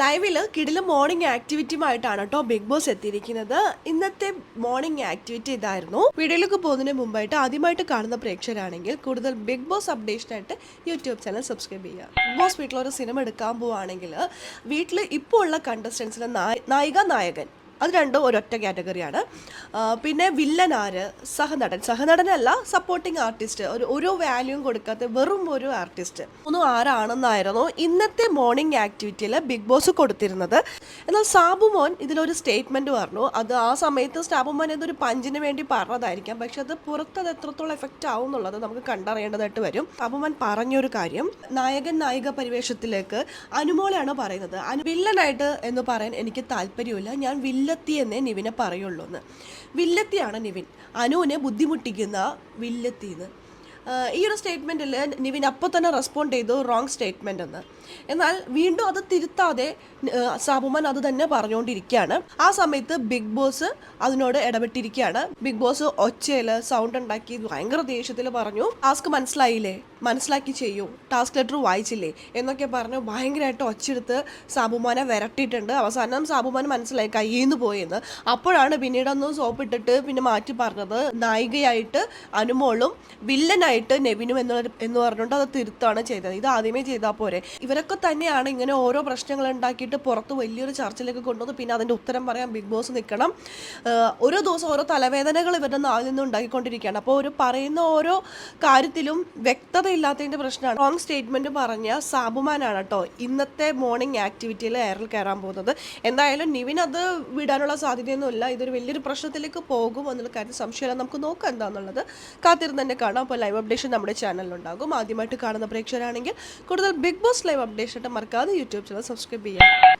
ലൈവിൽ കിടില മോർണിംഗ് ആക്ടിവിറ്റിയുമായിട്ടാണ് കേട്ടോ ബിഗ് ബോസ് എത്തിയിരിക്കുന്നത്. ഇന്നത്തെ മോർണിംഗ് ആക്ടിവിറ്റി ഇതായിരുന്നു. വീഡിയോയിലേക്ക് പോകുന്നതിന് മുമ്പായിട്ട് ആദ്യമായിട്ട് കാണുന്ന പ്രേക്ഷകരാണെങ്കിൽ കൂടുതൽ ബിഗ് ബോസ് അപ്ഡേഷനായിട്ട് യൂട്യൂബ് ചാനൽ സബ്സ്ക്രൈബ് ചെയ്യുക. ബിഗ് ബോസ് വീട്ടിലൊരു സിനിമ എടുക്കാൻ പോവുകയാണെങ്കിൽ വീട്ടിൽ ഇപ്പോൾ ഉള്ള കണ്ടസ്റ്റൻസിലെ നായിക നായകൻ അത് രണ്ടും ഒരൊറ്റ കാറ്റഗറിയാണ്. പിന്നെ വില്ലൻ ആര് സഹനടൻ. സഹനടനല്ല സപ്പോർട്ടിങ് ആർട്ടിസ്റ്റ് ഒരു ഒരു വാല്യൂം കൊടുക്കാത്ത വെറും ഒരു ആർട്ടിസ്റ്റ് ഒന്നും ആരാണെന്നായിരുന്നു ഇന്നത്തെ മോർണിംഗ് ആക്ടിവിറ്റിയിൽ ബിഗ് ബോസ് കൊടുത്തിരുന്നത്. എന്നാൽ സാബു മോൻ ഇതിലൊരു സ്റ്റേറ്റ്മെന്റ് പറഞ്ഞു. അത് ആ സമയത്ത് സാബു മോൻ ഇതൊരു പഞ്ചിന് വേണ്ടി പറഞ്ഞതായിരിക്കാം. പക്ഷെ അത് പുറത്ത് അത് എത്രത്തോളം എഫക്റ്റ് ആവും എന്നുള്ളത് നമുക്ക് കണ്ടറിയേണ്ടതായിട്ട് വരും. സാബു മോൻ പറഞ്ഞൊരു കാര്യം നായകൻ നായിക പരിവേഷത്തിലേക്ക് അനുമോളയാണ് പറയുന്നത്. വില്ലനായിട്ട് എന്ന് പറയാൻ എനിക്ക് താല്പര്യമില്ല. ഞാൻ വില്ലത്തി എന്നേ നിവിനെ പറയുള്ളൂ എന്ന് വില്ലത്തിയാണ് നിവിൻ. അനുവിനെ ബുദ്ധിമുട്ടിക്കുന്ന വില്ലത്തി എന്ന് ആഹ് ഈ ഒരു സ്റ്റേറ്റ്മെന്റിൽ നിവിൻ അപ്പോൾ തന്നെ റെസ്പോണ്ട് ചെയ്തു റോങ് സ്റ്റേറ്റ്മെന്റ് എന്ന്. എന്നാൽ വീണ്ടും അത് തിരുത്താതെ സാബുമാൻ അത് തന്നെ പറഞ്ഞുകൊണ്ടിരിക്കുകയാണ് ആ സമയത്ത് ബിഗ് ബോസ് അതിനോട് ഇടപെട്ടിരിക്കുകയാണ്. ബിഗ് ബോസ് ഒച്ചയിൽ സൗണ്ട് ഉണ്ടാക്കി ഭയങ്കര ദേഷ്യത്തിൽ പറഞ്ഞു ടാസ്ക് മനസ്സിലായില്ലേ? മനസ്സിലാക്കി ചെയ്യൂ. ടാസ്ക് ലെറ്റർ വായിച്ചില്ലേ? എന്നൊക്കെ പറഞ്ഞു ഭയങ്കരമായിട്ട് ഒച്ചെടുത്ത് സാബുമാനെ വിരട്ടിയിട്ടുണ്ട്. അവസാനം സാബുമാൻ മനസ്സിലായി കയ്യിൽ നിന്ന് പോയെന്ന്. അപ്പോഴാണ് പിന്നീട് ഒന്ന് സോപ്പ് ഇട്ടിട്ട് പിന്നെ മാറ്റി പറഞ്ഞത്. നായികയായിട്ട് അനുമോളും വില്ലനായിട്ട് നെവിനും എന്നുള്ള എന്ന് പറഞ്ഞുകൊണ്ട് അത് തിരുത്താണ് ചെയ്തത്. ഇത് ആദ്യമേ ചെയ്താൽ പോരെ. ഇവരൊക്കെ തന്നെയാണ് ഇങ്ങനെ ഓരോ പ്രശ്നങ്ങൾ ഉണ്ടാക്കിയിട്ട് പുറത്ത് വലിയൊരു ചർച്ചയിലേക്ക് കൊണ്ടുവന്ന് പിന്നെ അതിന്റെ ഉത്തരം പറയാൻ ബിഗ് ബോസ് നിൽക്കണം. ഓരോ ദിവസം ഓരോ തലവേദനകൾ ഇവരുടെ നാളിൽ നിന്ന് ഉണ്ടാക്കിക്കൊണ്ടിരിക്കുകയാണ്. അപ്പോൾ ഒരു പറയുന്ന ഓരോ കാര്യത്തിലും വ്യക്തത ഇല്ലാത്തതിന്റെ പ്രശ്നമാണ്. റോങ് സ്റ്റേറ്റ്മെന്റ് പറഞ്ഞ സാബുമാനാണ് കേട്ടോ ഇന്നത്തെ മോർണിംഗ് ആക്ടിവിറ്റിയിൽ എയറിൽ കയറാൻ പോകുന്നത്. എന്തായാലും നിവിൻ അത് വിടാനുള്ള സാധ്യതയൊന്നുമില്ല. ഇതൊരു വലിയൊരു പ്രശ്നത്തിലേക്ക് പോകും എന്നുള്ള കാര്യം സംശയമില്ല. നമുക്ക് നോക്കാം എന്താണെന്നുള്ളത് കാത്തിരുന്ന് തന്നെ കാണാം. അപ്പോൾ ലൈവ് അപ്ഡേഷൻ നമ്മുടെ ചാനലിലുണ്ടാകും ആദ്യമായിട്ട് കാണുന്ന പ്രേക്ഷകരാണെങ്കിൽ കൂടുതൽ ബിഗ് ബോസ് ലൈവ് അപ്ഡേഷൻ മറക്കാതെ യൂട്യൂബ് ചാനൽ സബ്സ്ക്രൈബ് ചെയ്യാം